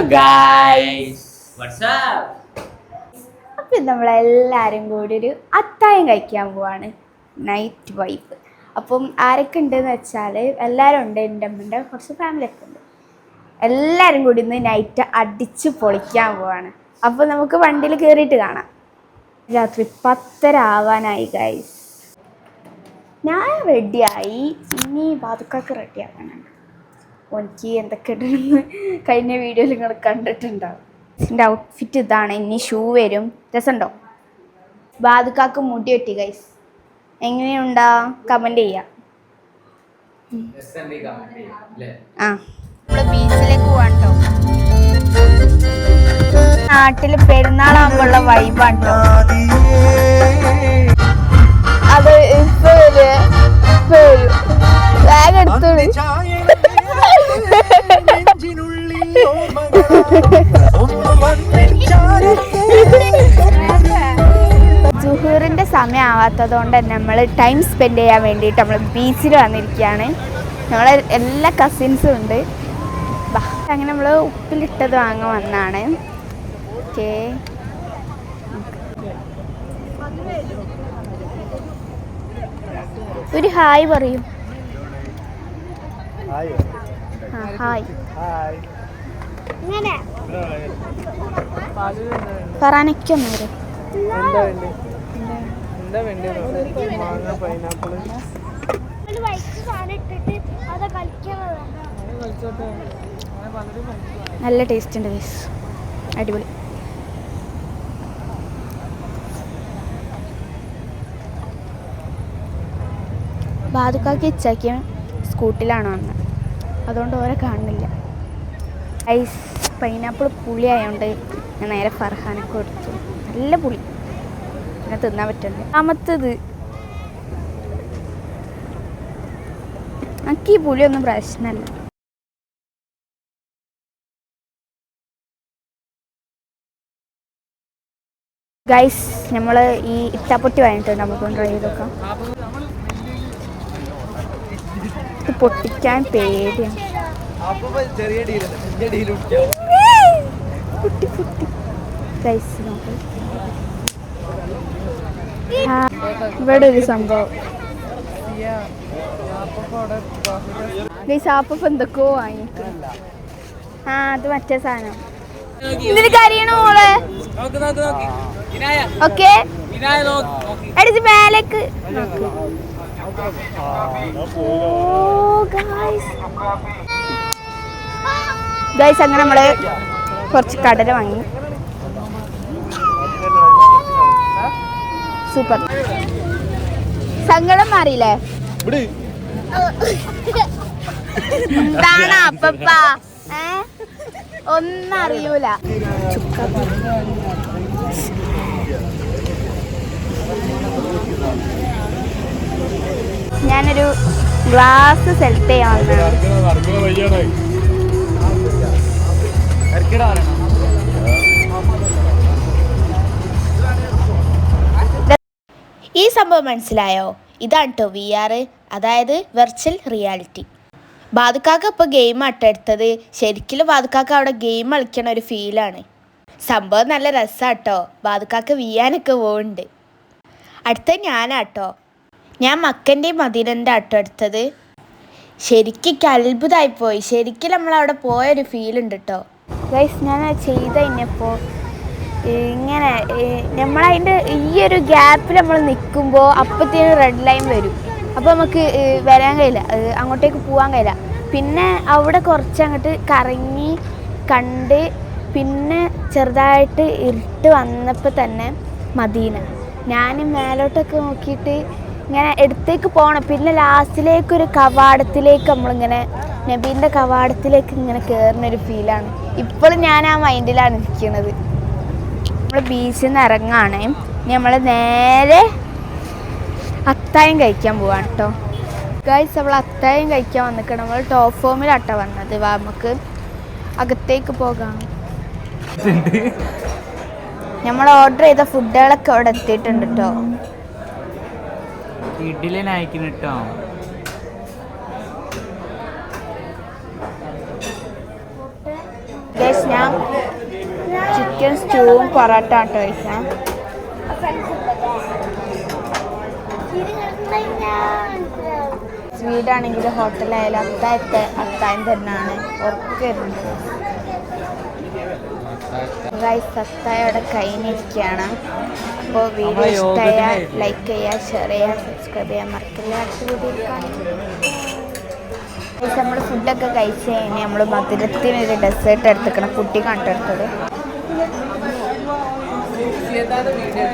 നമ്മളെല്ലാരും അപ്പം നമ്മളെല്ലാവരും കൂടി ഒരു അത്തായം കഴിക്കാൻ പോവാണ്. നൈറ്റ് വൈബ് അപ്പം ആരൊക്കെ ഉണ്ടെന്ന് വെച്ചാൽ എല്ലാവരും ഉണ്ട് എന്റെ അമ്മന്റെ കുറച്ച് ഫാമിലി ഒക്കെ ഉണ്ട്. എല്ലാവരും കൂടി ഇന്ന് നൈറ്റ് അടിച്ച് പൊളിക്കാൻ പോവാണ്. അപ്പോൾ നമുക്ക് വണ്ടിയിൽ കയറിയിട്ട് കാണാം. രാത്രി പത്തര ആവാനായി ഗൈസ് ഞാൻ റെഡിയായി ഇനി ബാതുക്കാക്ക് റെഡി ആക്കാനുണ്ട് എനിക്ക് എന്തൊക്കെ ഉണ്ടെന്ന് കഴിഞ്ഞ വീഡിയോയിൽ നിങ്ങൾ കണ്ടിട്ടുണ്ടാവും. എന്റെ ഔട്ട്ഫിറ്റ് ഇതാണ്. ഇനി ഷൂ വരും. രസമുണ്ടോ? ബാധുക്കാക്ക് മുടി വെട്ടി ഗൈസ് എങ്ങനെയുണ്ടാ? കമന്റ് ചെയ്യാം. ആ. നമ്മൾ ബീച്ചിലേക്ക് പോവാട്ടോ. നാട്ടിൽ പെരുന്നാളാകുമ്പോഴുള്ള വൈബാണ്ടോ അത് ഇപ്പൊ ഒരു ഇപ്പൊ ജുഹൂറിന്റെ സമയം കൊണ്ട് തന്നെ നമ്മൾ ടൈം സ്പെൻഡ് ചെയ്യാൻ വേണ്ടിയിട്ട് നമ്മൾ ബീച്ചിൽ വന്നിരിക്കുകയാണ്. നമ്മളെ എല്ലാ കസിൻസും ഉണ്ട്. അങ്ങനെ നമ്മൾ ഉപ്പിലിട്ടത് വാങ്ങാൻ വന്നാണ്. ഓക്കേ. ഒരു ഹായ് പറയൂ. ഹായ്. പറയാനൊക്കൊന്നും വരും എന്താ വേണ്ടത് മാങ്ങ പൈനാപ്പിൾ നല്ല ടേസ്റ്റ് ഉണ്ട് ഗൈസ് അടിപൊളി. ബാദുക്കാക്ക് ഇച്ചാക്കിയ സ്കൂട്ടിലാണ് വന്നത് അതുകൊണ്ട് ഓരെ കാണുന്നില്ല. ഐസ് പൈനാപ്പിൾ പുളി ആയതുകൊണ്ട് ഞാൻ നേരെ ഫർഹാനൊക്കെ കൊടുത്തു. നല്ല പുളി. പിന്നെ തിന്നാൻ പറ്റുന്നുണ്ട് രണ്ടാമത്തത് എനിക്ക് ഈ പുളിയൊന്നും പ്രശ്നമല്ല ഗൈസ് നമ്മൾ ഈ ഇട്ടാപ്പൊട്ടി വാങ്ങിയിട്ടുണ്ട്. നമുക്ക് ട്രൈ ചെയ്ത് നോക്കാം ഇത് പൊട്ടിക്കാൻ പേടിയാണ് ഗൈസ് നോക്ക്. ഇവിടെ ഒരു സംഭവം. എന്തൊക്കെയോ വാങ്ങിക്കും ആ അത് മറ്റേ സാധനം. ഗൈസ് അങ്ങനെ നമ്മൾ കുറച്ച് കടല വാങ്ങി. സൂപ്പർ. സങ്കടം മാറിയില്ലേ? എന്താണ് അപ്പപ്പ. ഏ? ഒന്നും അറിയൂല. ഞാനൊരു ഗ്ലാസ് സെലക്ട് ചെയ്യാൻ വന്നതാണ്. ഈ സംഭവം മനസ്സിലായോ? ഇതാണ് കേട്ടോ വി ആർ അതായത് വെർച്വൽ റിയാലിറ്റി ബാദുക്കാക്ക ഇപ്പോൾ ഗെയിം അട്ടെടുത്തത് ശരിക്കും ബാദുക്കാക്ക അവിടെ ഗെയിം കളിക്കണ ഒരു ഫീലാണ് സംഭവം നല്ല രസമാട്ടോ ബാദുക്കാക്ക വീയാനൊക്കെ പോകുന്നുണ്ട് അടുത്ത ഞാനാട്ടോ. ഞാൻ മക്കന്റെയും മദീനന്റെ ആട്ടോ എടുത്തത്. ശരിക്കും അത്ഭുതമായി പോയി. ശരിക്കും നമ്മളവിടെ പോയൊരു ഫീലുണ്ട് കേട്ടോ ഗൈസ് ഞാൻ ചെയ്ത കഴിഞ്ഞപ്പോൾ ഇങ്ങനെ നമ്മളതിന്റെ ഈ ഒരു ഗ്യാപ്പിൽ നമ്മൾ നിൽക്കുമ്പോൾ അപ്പത്തേനും റെഡ് ലൈൻ വരും. അപ്പോൾ നമുക്ക് വരാൻ കഴിയില്ല. അങ്ങോട്ടേക്ക് പോകാൻ കഴിയില്ല. പിന്നെ അവിടെ കുറച്ച് അങ്ങോട്ട് കറങ്ങി കണ്ട് പിന്നെ ചെറുതായിട്ട് ഇരുട്ട് വന്നപ്പോൾ തന്നെ മദീന. ഞാൻ മേലോട്ടൊക്കെ നോക്കിയിട്ട് ഇങ്ങനെ എടുത്തേക്ക് പോകണം പിന്നെ ലാസ്റ്റിലേക്ക് ഒരു കവാടത്തിലേക്ക് നമ്മളിങ്ങനെ നബീന്റെ കവാടത്തിലേക്ക് ഇങ്ങനെ കയറുന്നൊരു ഫീലാണ് ഇപ്പോഴും ഞാൻ ആ മൈൻഡിലാണ് ഇരിക്കുന്നത് നമ്മൾ ബീച്ചിൽ നിന്ന് ഇറങ്ങുകയാണ് ഇനി നമ്മൾ നേരെ അത്തായം കഴിക്കാൻ പോവാണ് കേട്ടോ ഗൈസ് നമ്മൾ അത്തായം കഴിക്കാൻ വന്നിക്കണം. നമ്മൾ ടോപ്പ് ഫോമിലാട്ടോ വന്നത്. വാ നമുക്ക് അകത്തേക്ക് പോകാം. നമ്മൾ ഓർഡർ ചെയ്ത ഫുഡുകളൊക്കെ അവിടെ എത്തിയിട്ടുണ്ട് കേട്ടോ ഇഡ്ഡലി കേട്ടോ ഗൈസ് ഞാൻ ചിക്കൻ സ്റ്റൂവും പൊറോട്ട ആട്ടോ കഴിക്കാം വീടാണെങ്കിൽ ഹോട്ടലായാലും അത്തായത്തെ അത്തായം തന്നെയാണ് ഉറക്കരുണ്ട് ഗൈസ് അത്തായ അവിടെ കഴിഞ്ഞിരിക്കുകയാണ്. അപ്പോൾ വീഡിയോ ഇഷ്ടമായ ലൈക്ക് ചെയ്യുക ഷെയർ ചെയ്യുക സബ്സ്ക്രൈബ് ചെയ്യാൻ മറക്കില്ല. അടുത്ത വീഡിയോ കാണാം. നമ്മൾ ഫുഡൊക്കെ കഴിച്ച് കഴിഞ്ഞ് നമ്മൾ മധുരത്തിനൊരു ഡെസേർട്ട് എടുത്തിക്കണം കുട്ടി കണ്ടെടുത്തത് വീഡിയോ